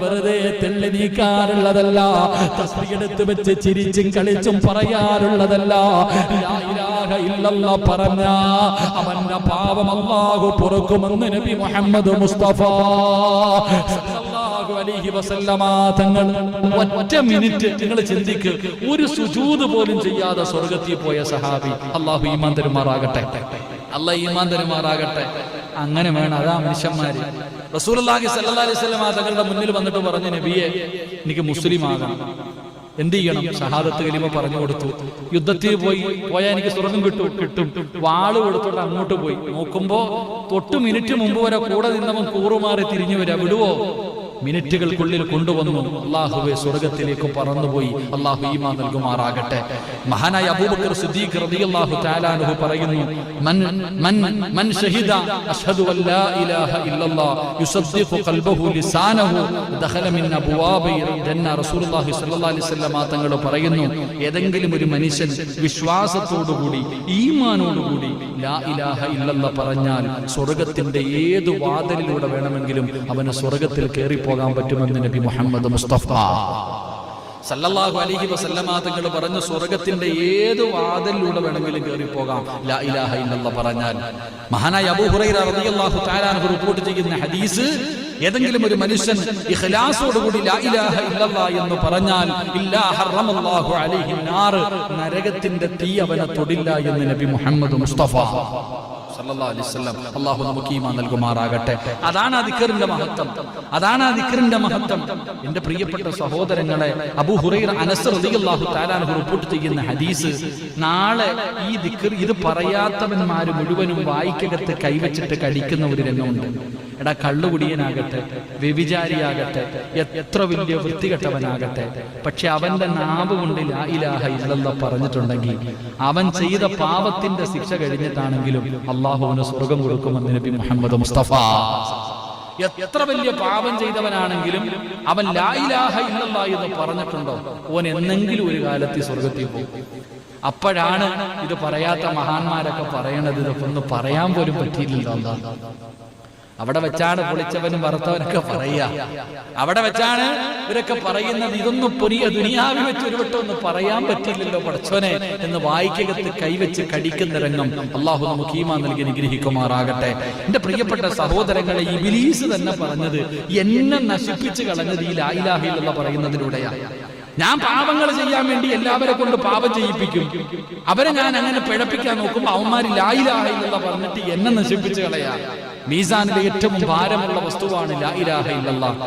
വെറുതെ തെള്ളി നീക്കാറുള്ളതല്ല. തസ്തിയെടുത്ത് വെച്ച് ചിരിച്ചും കളിച്ചും പറയാറുള്ളതല്ല. പറഞ്ഞ അവന്റെ പാപം അല്ലാഹു പുറക്കുമെന്ന് നബി മുഹമ്മദ് മുസ്തഫ തങ്ങൾ ഒറ്റ മിനിറ്റ് നിങ്ങൾ ചിന്തിക്ക്. ഒരു സുജൂദ് പോലും ചെയ്യാതെ സ്വർഗത്തിൽ പോയ സഹാബി അള്ളാഹു ഈമാൻ തരുമാറാകട്ടെ. അല്ല ഈമാൻ തരുമാറാകട്ടെ. അങ്ങനെ വേണം. അതാ മനുഷ്യന്മാര്. റസൂലുള്ളാഹി സല്ലാ അലൈഹി വസല്ലം തങ്ങളുടെ മുന്നിൽ വന്നിട്ട് പറഞ്ഞു നബിയെ എനിക്ക് മുസ്ലിം ആകണം എന്ത് ചെയ്യണം? ഷഹാദത്ത് കലിമ പറഞ്ഞു കൊടുത്തു. യുദ്ധത്തിൽ പോയി പോയാൽ എനിക്ക് സ്വർഗം കിട്ടും കിട്ടും. വാൾ കൊടുത്തോട്ട് അങ്ങോട്ട് പോയി. നോക്കുമ്പോ തൊട്ട് മിനിറ്റ് മുമ്പ് വരെ കൂടെ നിന്നവൻ കൂറുമാറി തിരിഞ്ഞു വരാ. വിടുവോ? മിനിറ്റുകൾക്കുള്ളിൽ കൊണ്ടുവന്നു. അള്ളാഹുവെ സ്വർഗത്തിലേക്ക് പറന്നുപോയി. അള്ളാഹു ഈമാ നൽകുമാറാകട്ടെ. മഹാനായ അബൂബക്കർ സിദ്ദീഖ് റളിയല്ലാഹു തആലാഹു പറയുന്നു മൻ മൻ മൻ ഷഹിദ അഷ്ഹദു അല്ലാ ഇലാഹ ഇല്ലല്ലാഹ് യുസദ്ദിഖു ഖൽബഹു ലിസാനഹു ദഖല മിൻ അബ്വാബി ജന്ന റസൂലുള്ളാഹി സ്വല്ലല്ലാഹു അലൈഹി വസല്ലം തങ്ങൾ പറയുന്നു ഏതെങ്കിലും ഒരു മനുഷ്യൻ വിശ്വാസത്തോടുകൂടി ഈമാനോടുകൂടി ലാ ഇലാഹ ഇല്ലല്ലാഹ് പറഞ്ഞാൽ സ്വർഗത്തിന്റെ ഏത് വാതിലിലൂടെ വേണമെങ്കിലും അവന് സ്വർഗത്തിൽ കയറി പോകാൻ പറ്റുമെന്ന് നബി മുഹമ്മദ് മുസ്തഫ. സല്ലല്ലാഹു അലൈഹി വസല്ലമ തങ്ങൾ പറഞ്ഞു സ്വർഗത്തിന്റെ ഏത് വാതിലൂടെ വേണമെങ്കിലും കയറി പോകാം ലാ ഇലാഹ ഇല്ലല്ലാഹ് പറഞ്ഞാൽ. മഹാനായ അബൂ ഹുറൈറ റളിയല്ലാഹു തആല അൻഹു റിപ്പോർട്ട് ചെയ്യുന്ന ഹദീസ് ഏതെങ്കിലും ഒരു മനുഷ്യൻ ഇഖ്ലാസോടുകൂടി ലാ ഇലാഹ ഇല്ലല്ലാഹ് എന്ന് പറഞ്ഞാൽ ഇല്ലാ ഹറമല്ലാഹു അലൈഹി നാർ നരകത്തിന്റെ തീ അവനെ തൊടില്ല എന്ന് നബി മുഹമ്മദ് മുസ്തഫ. സല്ലല്ലാഹു അലൈഹി വസല്ലം. അള്ളാഹു നമുക്ക് ഈമാ നൽകുമാറാകട്ടെ. അതാണ് ആ ദിക്കറിന്റെ മഹത്വം. അതാണ് ആ ദിക്കറിന്റെ മഹത്വം. എന്റെ പ്രിയപ്പെട്ട സഹോദരങ്ങളെ അബൂ ഹുറൈറ അനസ് റളിയല്ലാഹു തആല റിപ്പോർട്ട് ചെയ്യുന്ന ഹദീസ് നാളെ ഈ ദിക്കർ ഇത് പറയാത്തവന്മാര് മുഴുവനും വായിക്കകത്ത് കൈവച്ചിട്ട് കടിക്കുന്ന ഒരു രംഗമുണ്ട്. എടാ കള്ളുകുടിയനാകട്ടെ വ്യഭിചാരിയാകട്ടെ എത്ര വലിയ വൃത്തികെട്ടവനാകട്ടെ. പക്ഷെ അവന്റെ നാവ് കൊണ്ട് ലാ ഇലാഹ ഇല്ലല്ലാഹ് പറഞ്ഞിട്ടുണ്ടെങ്കിൽ അവൻ ചെയ്ത പാപത്തിന്റെ ശിക്ഷ കഴിഞ്ഞിട്ടാണെങ്കിലും അള്ളാഹുവിന് സ്വർഗം കൊടുക്കുമെന്ന് നബി മുഹമ്മദ് മുസ്തഫ. എത്ര വലിയ പാപം ചെയ്തവനാണെങ്കിലും അവൻ ലാ ഇലാഹ ഇല്ലല്ലാഹ് എന്ന് പറഞ്ഞിട്ടുണ്ടോ? ഓൻ എന്നെങ്കിലും ഒരു കാലത്ത് സ്വർഗത്തിൽ പോകും. അപ്പോഴാണ് ഇത് പറയാത്ത മഹാന്മാരൊക്കെ പറയണത് ഇതൊക്കെ ഒന്ന് പറയാൻ പോലും പറ്റിയില്ലല്ലോ എന്താ അവിടെ വെച്ചാണ് പൊളിച്ചവനും വറുത്തവനൊക്കെ പറയുക. അവിടെ വെച്ചാണ് ഇവരൊക്കെ പറയുന്നത് ഇതൊന്നും പൊരിയ ദുനിയാവി വെച്ച് ഒന്നും പറയാൻ പറ്റില്ലല്ലോ പടച്ചോനെ എന്ന് വായിക്കകത്ത് കൈവച്ച് കടിക്കുന്ന രംഗം അള്ളാഹു നമുക്ക് ഈമാ നൽകി നിഗ്രഹിക്കുമാറാകട്ടെ എന്റെ പ്രിയപ്പെട്ട സഹോദരങ്ങളെ ഈ ബിലീസ് തന്നെ പറഞ്ഞത് എന്നെ നശിപ്പിച്ച് കളഞ്ഞത് ഈ ലായിലാഹിലുള്ള പറയുന്നതിലൂടെയാണ് ഞാൻ പാപങ്ങൾ ചെയ്യാൻ വേണ്ടി എല്ലാവരെ കൊണ്ട് പാപം ചെയ്യിപ്പിക്കും. അവരെ ഞാൻ അങ്ങനെ പിഴപ്പിക്കാൻ നോക്കുമ്പോൾ അവന്മാര് ലായിലാഹ എന്നുള്ള പറഞ്ഞിട്ട് എന്നെ നശിപ്പിച്ച് കളയാ. മീസാനിലെ ഏറ്റവും ഭാരമുള്ള വസ്തുവാണ് ലാ ഇലാഹ ഇല്ലല്ലാഹ്.